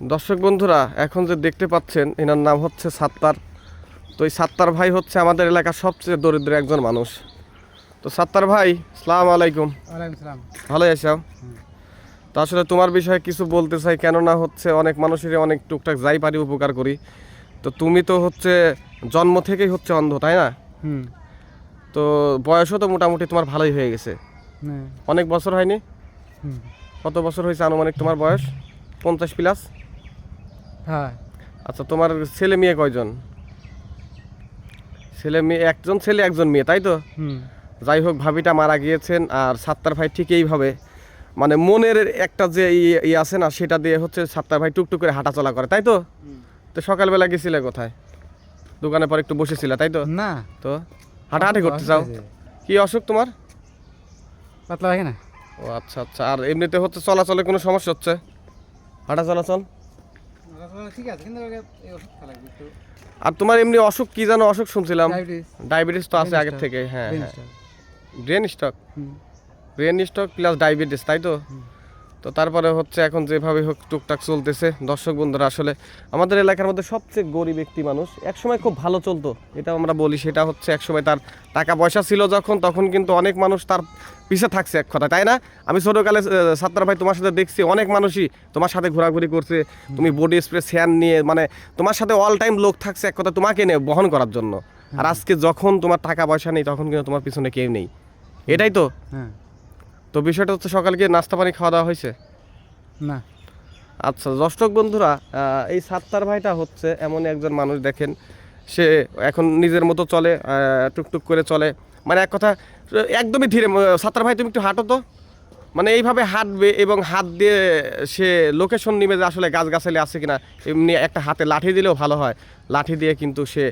দর্শক বন্ধুরা এখন যে দেখতে পাচ্ছেন এনার নাম হচ্ছে সাত্তার। তো এই সাত্তার ভাই হচ্ছে আমাদের এলাকার সবচেয়ে দরিদ্র একজন মানুষ। তো সাত্তার ভাই সালাম আলাইকুম। ভালো আছো? তো আসলে তোমার বিষয়ে কিছু বলতে চাই কেননা হচ্ছে অনেক মানুষেরই অনেক টুকটাক যাই পারি উপকার করি। তো তুমি তো হচ্ছে জন্ম থেকেই হচ্ছে অন্ধ তাই না? তো বয়সও তো মোটামুটি তোমার ভালোই হয়ে গেছে। হ্যাঁ। অনেক বছর হয়নি? কত বছর হয়েছে আনুমানিক তোমার বয়স? পঞ্চাশ প্লাস হ্যাঁ। আচ্ছা তোমার ছেলে মেয়ে কয়জন? ছেলে মেয়ে একজন ছেলে একজন মেয়ে তাই তো? যাই হোক ভাবিটা মারা গিয়েছেন আর সাত্তার ভাই ঠিক এইভাবে। মানে মনের একটা যে ই- আছে না সেটা দিয়ে হচ্ছে সাত্তার ভাই টুকটুক করে হাঁটাচলা করে তাই তো? তো সকালবেলা গেছিলে কোথায়? দোকানে পর একটু বসেছিলে তাই তো? না। তো হাঁটাহাঁটি করতে চাও? কি অসুখ তোমার? পাতলা লাগে না? ও আচ্ছা আচ্ছা। আর এমনিতে হচ্ছে চলাচলে কোনো সমস্যা হচ্ছে? হাঁটা চলাচল? ঠিক আছে কিন্তু এই ওষুধ খাওয়া একটু। আর তোমার এমনি অসুখ কি জানো অসুখ শুনছিলাম? ডায়াবেটিস। তো আছে আগে আগের থেকে হ্যাঁ ব্রেন হ্যাঁ। Stroke brain stroke brain stroke plus diabetes তাই তো। তো তারপরে হচ্ছে এখন যেভাবে হোক টুকটাক চলতেছে। দর্শক বন্ধুরা, আসলে আমাদের এলাকার মধ্যে সবচেয়ে গরিব ব্যক্তি মানুষ, একসময় খুব ভালো চলতো। এটা আমরা বলি, সেটা হচ্ছে একসময় তার টাকা পয়সা ছিল যখন, তখন কিন্তু অনেক মানুষ তার পিছে থাকছে এক কথা তাই না? আমি ছোটোকালে সাত্তার ভাই তোমার সাথে দেখছি, অনেক মানুষই তোমার সাথে ঘোরাঘুরি করছে, তুমি বডি স্প্রে স্যান নিয়ে মানে তোমার সাথে অল টাইম লোক থাকছে এক কথা তোমাকে নিয়ে বহন করার জন্য। আর আজকে যখন তোমার টাকা পয়সা নেই, তখন কিন্তু তোমার পিছনে কেউ নেই। এটাই তো? হ্যাঁ। তো বিষয়টা হচ্ছে সকালকে নাস্তা পানি খাওয়া দাওয়া হয়েছে? না। আচ্ছা দর্শক বন্ধুরা এই সাত্তার ভাইটা হচ্ছে এমন একজন মানুষ দেখেন সে এখন নিজের মতো চলে টুকটুক করে চলে। মানে এক কথা একদমই ধীরে সাত্তার ভাই তুমি একটু হাঁটো তো। মানে এইভাবে হাঁটবে এবং হাত দিয়ে সে লোকেশন নিবে যে আসলে গাছ গাছালি আছে কিনা এমনি একটা হাতে লাঠি দিলেও ভালো হয়। লাঠি দিয়ে কিন্তু সে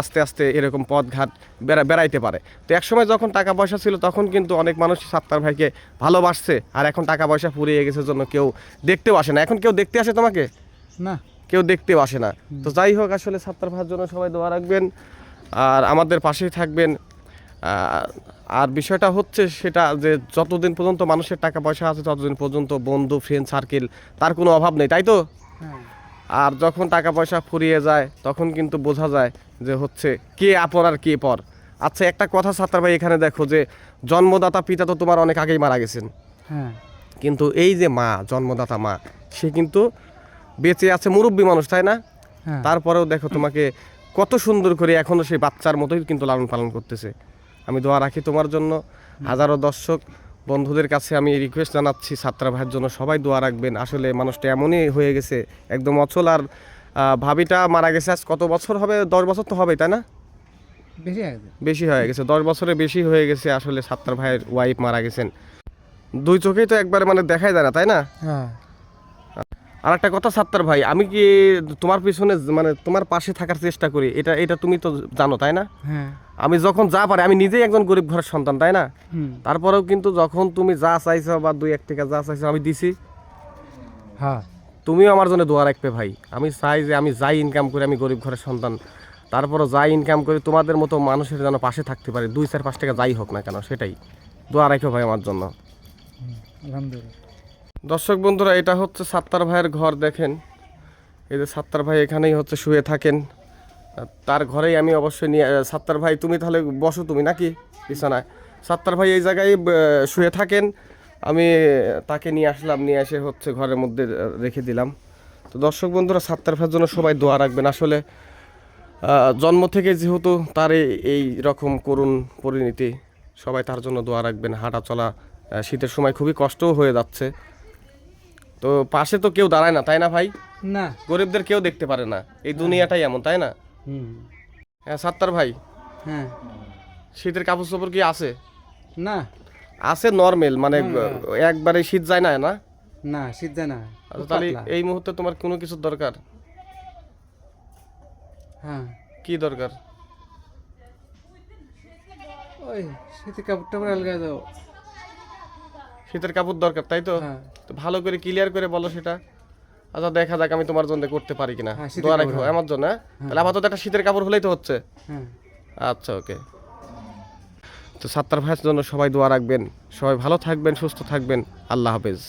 আস্তে আস্তে এরকম পথঘাট বেড়া বেড়াইতে পারে। তো একসময় যখন টাকা পয়সা ছিল তখন কিন্তু অনেক মানুষ সাত্তার ভাইকে ভালোবাসছে আর এখন টাকা পয়সা ফুরিয়ে গেছে জন্য কেউ দেখতেও আসে না। এখন কেউ দেখতে আসে তোমাকে? না। কেউ দেখতেও আসে না। তো যাই হোক আসলে সাত্তার ভাইয়ের জন্য সবাই দোয়া রাখবেন আর আমাদের পাশেই থাকবেন আর- বিষয়টা হচ্ছে সেটা যে যতদিন পর্যন্ত মানুষের টাকা পয়সা আছে ততদিন পর্যন্ত বন্ধু ফ্রেন্ড সার্কেল তার কোনো অভাব নেই তাই তো? হ্যাঁ। আর যখন টাকা পয়সা ফুরিয়ে যায় তখন কিন্তু বোঝা যায় যে হচ্ছে কে আপন আর কে পর। আচ্ছা একটা কথা সাত্তার ভাই এখানে দেখো যে জন্মদাতা পিতা তো তোমার অনেক আগেই মারা গেছেন। হ্যাঁ। কিন্তু এই যে মা জন্মদাতা মা সে কিন্তু বেঁচে আছে মুরব্বী মানুষ তাই না? হ্যাঁ। তারপরেও দেখো তোমাকে কত সুন্দর করে এখনও সেই বাচ্চার মতোই কিন্তু লালন পালন করতেছে। আমি দোয়া রাখি তোমার জন্য। হাজারো দর্শক বন্ধুদের কাছে আমি রিকোয়েস্ট জানাচ্ছি ছাত্রা ভাইয়ের জন্য সবাই দোয়া রাখবেন। আসলে মানুষটা এমনই হয়ে গেছে একদম অচল। আর ভাবিটা মারা গেছে আজ কত বছর হবে? দশ বছর তো হবে তাই না? বেশি বেশি হয়ে গেছে দশ বছরে বেশি হয়ে গেছে আসলে সাত্তার ভাইয়ের ওয়াইফ মারা গেছেন। দুই চোখেই তো একবারে মানে দেখাই যায় না তাই না? হ্যাঁ। আর একটা কথা সাত্তার ভাই আমি কি তোমার পিছনে মানে তোমার পাশে থাকার চেষ্টা করি? এটা এটা তুমি তো জানো তাই না? হ্যাঁ। আমি যখন যা পারি আমি নিজেই একজন গরিব ঘরের সন্তান তাই না? তারপরেও কিন্তু যখন তুমি যা চাইছো বা দুই এক টাকা যা চাইছো আমি দিছি। হ্যাঁ। তুমিও আমার জন্য দোয়া রাখবে ভাই। আমি চাই যে আমি যাই ইনকাম করি আমি গরিব ঘরের সন্তান। তারপরও যাই ইনকাম করি তোমাদের মতো মানুষের যেন পাশে থাকতে পারে। দুই চার পাঁচ টাকা যাই হোক না কেন সেটাই। দোয়া রাখো ভাই আমার জন্য। আলহামদুলিল্লাহ। দর্শক বন্ধুরা, এটা হচ্ছে সাত্তার ভাইয়ের ঘর, দেখেন। এই যে সাত্তার ভাই এখানেই হচ্ছে শুয়ে থাকেন। তার ঘরেই আমি অবশ্যই নিয়ে সাত্তার ভাই, তুমি তাহলে বসো তুমি নাকি বিছানায়? সাত্তার ভাই এই জায়গায় শুয়ে থাকেন। আমি তাকে নিয়ে আসলাম, নিয়ে এসে হচ্ছে ঘরের মধ্যে রেখে দিলাম। তো দর্শক বন্ধুরা, সাত্তার ভাইয়ের জন্য সবাই দোয়া রাখবেন। আসলে জন্ম থেকে যেহেতু তার এই রকম করুণ পরিণতি, সবাই তার জন্য দোয়া রাখবেন। হাঁটা চলা শীতের সময় খুবই কষ্টও হয়ে যাচ্ছে। তো পাশে তো কেউ দাঁড়ায় না তাই না ভাই? না। গরিবদের কেউ দেখতে পারে না। এই দুনিয়াটাই এমন তাই না? হুম। হ্যাঁ সাত্তার ভাই হ্যাঁ। শীতের কাপড় চোপড় কি আছে? না। আছে নর্মেল মানে একবারে শীত যায় না না? না শীত যায় না। আচ্ছা, তাহলে এই মুহূর্তে তোমার কোনো কিছুর দরকার? হ্যাঁ। কি দরকার? ওই শীতের কাপড় টাপড় আলগা দাও। শীতের কাপড় দরকার তাই তো? হ্যাঁ। তো ভালো করে ক্লিয়ার করে বলো সেটা। আচ্ছা দেখা যাক আমি তোমার জন্য করতে পারি কিনা। হ্যাঁ, দোয়া রাখব রাখো। আমার জন্য হ্যাঁ? তাহলে আপাতত একটা শীতের কাপড় হলেই তো হচ্ছে। আচ্ছা ওকে। তো সাত্তার ভাইয়ের জন্য সবাই দোয়া রাখবেন। সবাই ভালো থাকবেন সুস্থ থাকবেন। আল্লাহ হাফেজ।